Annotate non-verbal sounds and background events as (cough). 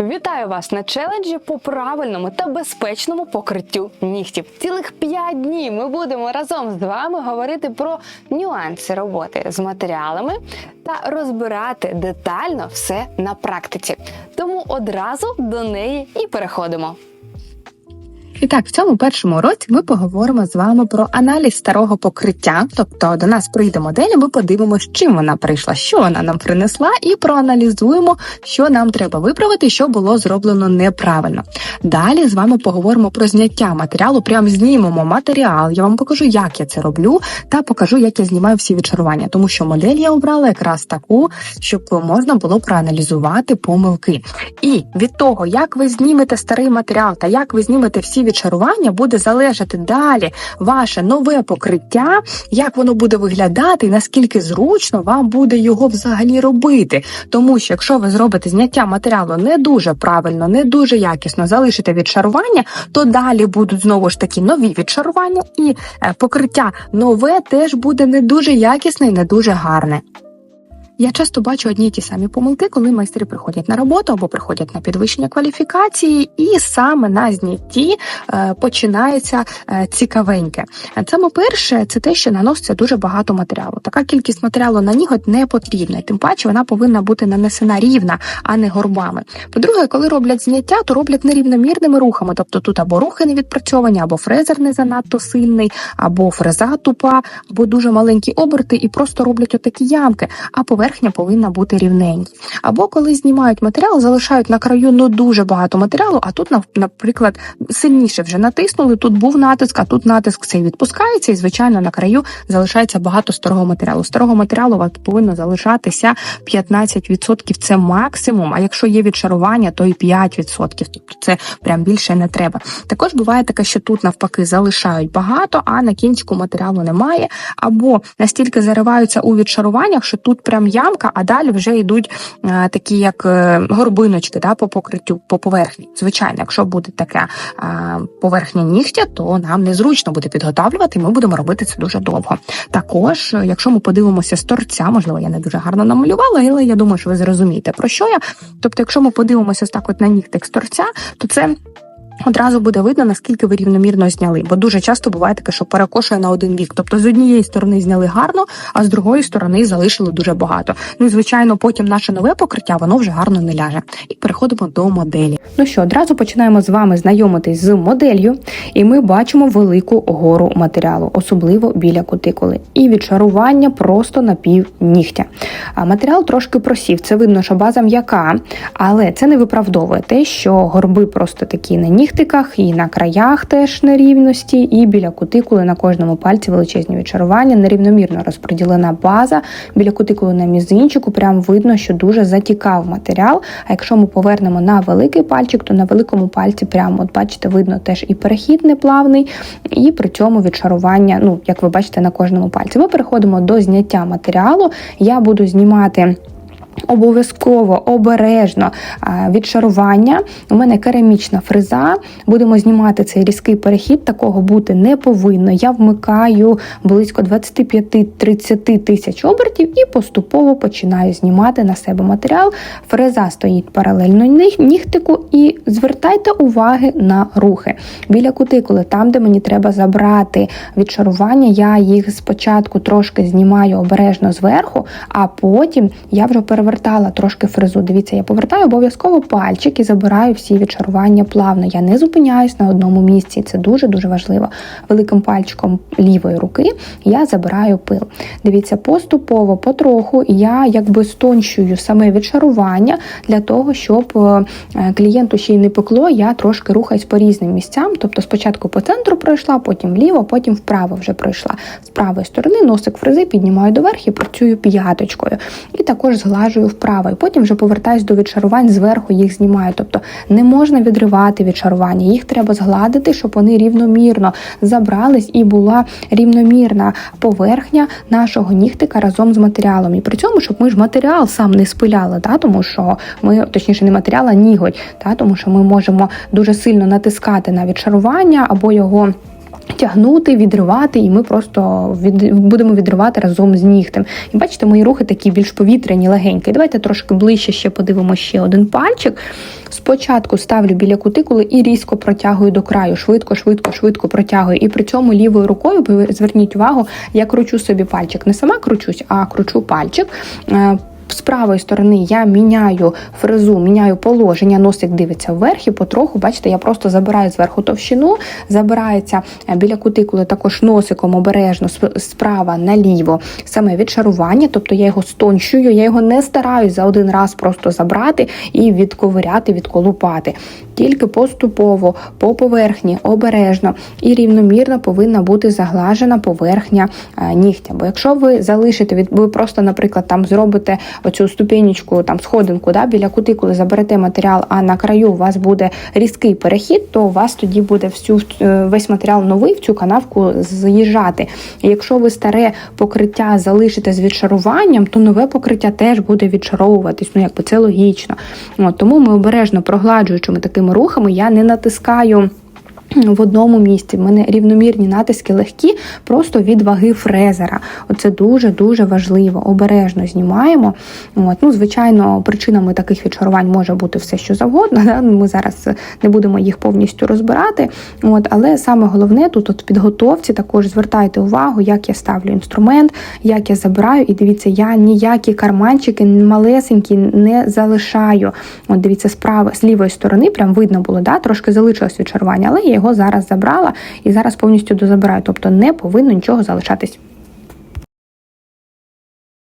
Вітаю вас на челенджі по правильному та безпечному покриттю нігтів. Цілих 5 днів ми будемо разом з вами говорити про нюанси роботи з матеріалами та розбирати детально все на практиці. Тому одразу до неї і переходимо. І так, в цьому першому уроці ми поговоримо з вами про аналіз старого покриття. Тобто до нас прийде модель, і ми подивимося, чим вона прийшла, що вона нам принесла, і проаналізуємо, що нам треба виправити, що було зроблено неправильно. Далі з вами поговоримо про зняття матеріалу. Прям знімемо матеріал. Я вам покажу, як я це роблю, та покажу, як я знімаю всі відчарування, тому що модель я обрала якраз таку, щоб можна було проаналізувати помилки. І від того, як ви знімете старий матеріал та як ви знімете всі відчарування, буде залежати далі ваше нове покриття, як воно буде виглядати, і наскільки зручно вам буде його взагалі робити. Тому що якщо ви зробите зняття матеріалу не дуже правильно, не дуже якісно, залишите відшарування, то далі будуть знову ж таки нові відшарування, і е, покриття нове теж буде не дуже якісне і не дуже гарне. Я часто бачу одні й ті самі помилки, коли майстри приходять на роботу або приходять на підвищення кваліфікації, і саме на знятті е, починається е, цікавеньке. Саме перше, це те, що наноситься дуже багато матеріалу. Така кількість матеріалу на ніготь не потрібна, тим паче вона повинна бути нанесена рівна, а не горбами. По-друге, коли роблять зняття, то роблять нерівномірними рухами. Тобто тут або рухи не відпрацьовані, або фрезер не занадто сильний, або фреза тупа, або дуже маленькі оберти, і просто роблять отакі ямки. А поверхня повинна бути рівненька. Або коли знімають матеріал, залишають на краю ну дуже багато матеріалу, а тут, наприклад, сильніше вже натиснули. Тут був натиск, а тут натиск цей відпускається, і звичайно на краю залишається багато старого матеріалу. Старого матеріалу вас повинно залишатися 15%, це максимум. А якщо є відшарування, то і 5%. Тобто це прям більше не треба. Також буває таке, що тут навпаки залишають багато, а на кінчику матеріалу немає, або настільки зариваються у відшаруваннях, що тут прям ямка, а далі вже йдуть е, такі як е, горбиночки да, по покриттю, по поверхні. Звичайно, якщо буде така е, поверхня нігтя, то нам незручно буде підготавлювати, і ми будемо робити це дуже довго. Також, якщо ми подивимося з торця, можливо, я не дуже гарно намалювала, але я думаю, що ви зрозумієте про що я. Тобто, якщо ми подивимося так от на нігтик з торця, то це. Одразу буде видно, наскільки ви рівномірно зняли, бо дуже часто буває таке, що перекошує на один бік. Тобто з однієї сторони зняли гарно, а з другої сторони залишили дуже багато. Ну і звичайно, потім наше нове покриття воно вже гарно не ляже. І переходимо до моделі. Ну що, одразу починаємо з вами знайомитись з моделлю, і ми бачимо велику гору матеріалу, особливо біля кутикули, і відшарування просто на пів нігтя. А матеріал трошки просів. Це видно, що база м'яка, але це не виправдовує те, що горби просто такі на нігтиках, і на краях теж нерівності, і біля кутикули на кожному пальці величезні відчарування, нерівномірно розподілена база. Біля кутикули на мізинчику прям видно, що дуже затікав матеріал. А якщо ми повернемо на великий пальчик, то на великому пальці прямо, от бачите, видно теж і перехід неплавний, і при цьому відшарування, ну як ви бачите, на кожному пальці. Ми переходимо до зняття матеріалу. Я буду знімати. Обов'язково обережно а, відшарування. У мене керамічна фреза. Будемо знімати цей різкий перехід. Такого бути не повинно. Я вмикаю близько 25-30 тисяч обертів і поступово починаю знімати на себе матеріал. Фреза стоїть паралельно нігтику, і звертайте уваги на рухи. Біля кутикули, там, де мені треба забрати відшарування, я їх спочатку трошки знімаю обережно зверху, а потім я вже перевертала трошки фрезу. Дивіться, я повертаю обов'язково пальчик і забираю всі відшарування плавно. Я не зупиняюсь на одному місці. Це дуже дуже важливо. Великим пальчиком лівої руки я забираю пил. Дивіться, поступово, потроху я якби стончую саме відшарування для того, щоб е, клієнту ще й не пекло. Я трошки рухаюсь по різним місцям. Тобто спочатку по центру пройшла, потім вліво, потім вправо вже пройшла. З правої сторони носик фрези піднімаю доверх і працюю п'яточкою. І також зглажую вправо. І потім вже повертаюсь до відшарувань, зверху їх знімаю. Тобто не можна відривати відшарування, їх треба згладити, щоб вони рівномірно забрались і була рівномірна поверхня нашого нігтика разом з матеріалом. І при цьому, щоб ми ж матеріал сам не спиляли, да? тому що ми, точніше, не матеріал, а ніготь, да? тому що ми можемо дуже сильно натискати на відшарування або його Тягнути, відривати, і ми просто від, будемо відривати разом з нігтем. І бачите, мої рухи такі більш повітряні, легенькі. Давайте трошки ближче ще подивимо ще один пальчик. Спочатку ставлю біля кутикули і різко протягую до краю. Швидко, швидко, швидко протягую. І при цьому лівою рукою зверніть увагу, я кручу собі пальчик. Не сама кручусь, а кручу пальчик. З правої сторони я міняю фрезу, міняю положення, носик дивиться вверх і потроху, бачите, я просто забираю зверху товщину, забирається е, біля кутикули також носиком обережно сп- справа наліво саме відшарування, тобто я його стончую, я його не стараюсь за один раз просто забрати і відковиряти, відколупати. Тільки поступово по поверхні, обережно і рівномірно повинна бути заглажена поверхня е, нігтя. Бо якщо ви залишите ви просто, наприклад, там зробите оцю ступенечку, там сходинку да, біля кутикули, заберете матеріал, а на краю у вас буде різкий перехід, то у вас тоді буде всю е, весь матеріал новий в цю канавку з'їжджати. Якщо ви старе покриття залишите з відшаруванням, то нове покриття теж буде відшаровуватись. Ну якби це логічно. От, тому ми обережно прогладжуючими такими рухами, я не натискаю. В одному місці в мене рівномірні натиски легкі, просто від ваги фрезера. Оце дуже дуже важливо. Обережно знімаємо. От. Ну, звичайно, причинами таких відшарувань може бути все, що завгодно. (laughs) Да? Ми зараз не будемо їх повністю розбирати. От. Але саме головне тут от в підготовці також звертайте увагу, як я ставлю інструмент, як я забираю. І дивіться, я ніякі карманчики малесенькі не залишаю. От дивіться, справа з лівої сторони, прям видно було, да? трошки залишилось відшарування, але я його зараз забрала і зараз повністю дозабираю. Тобто не повинно нічого залишатись.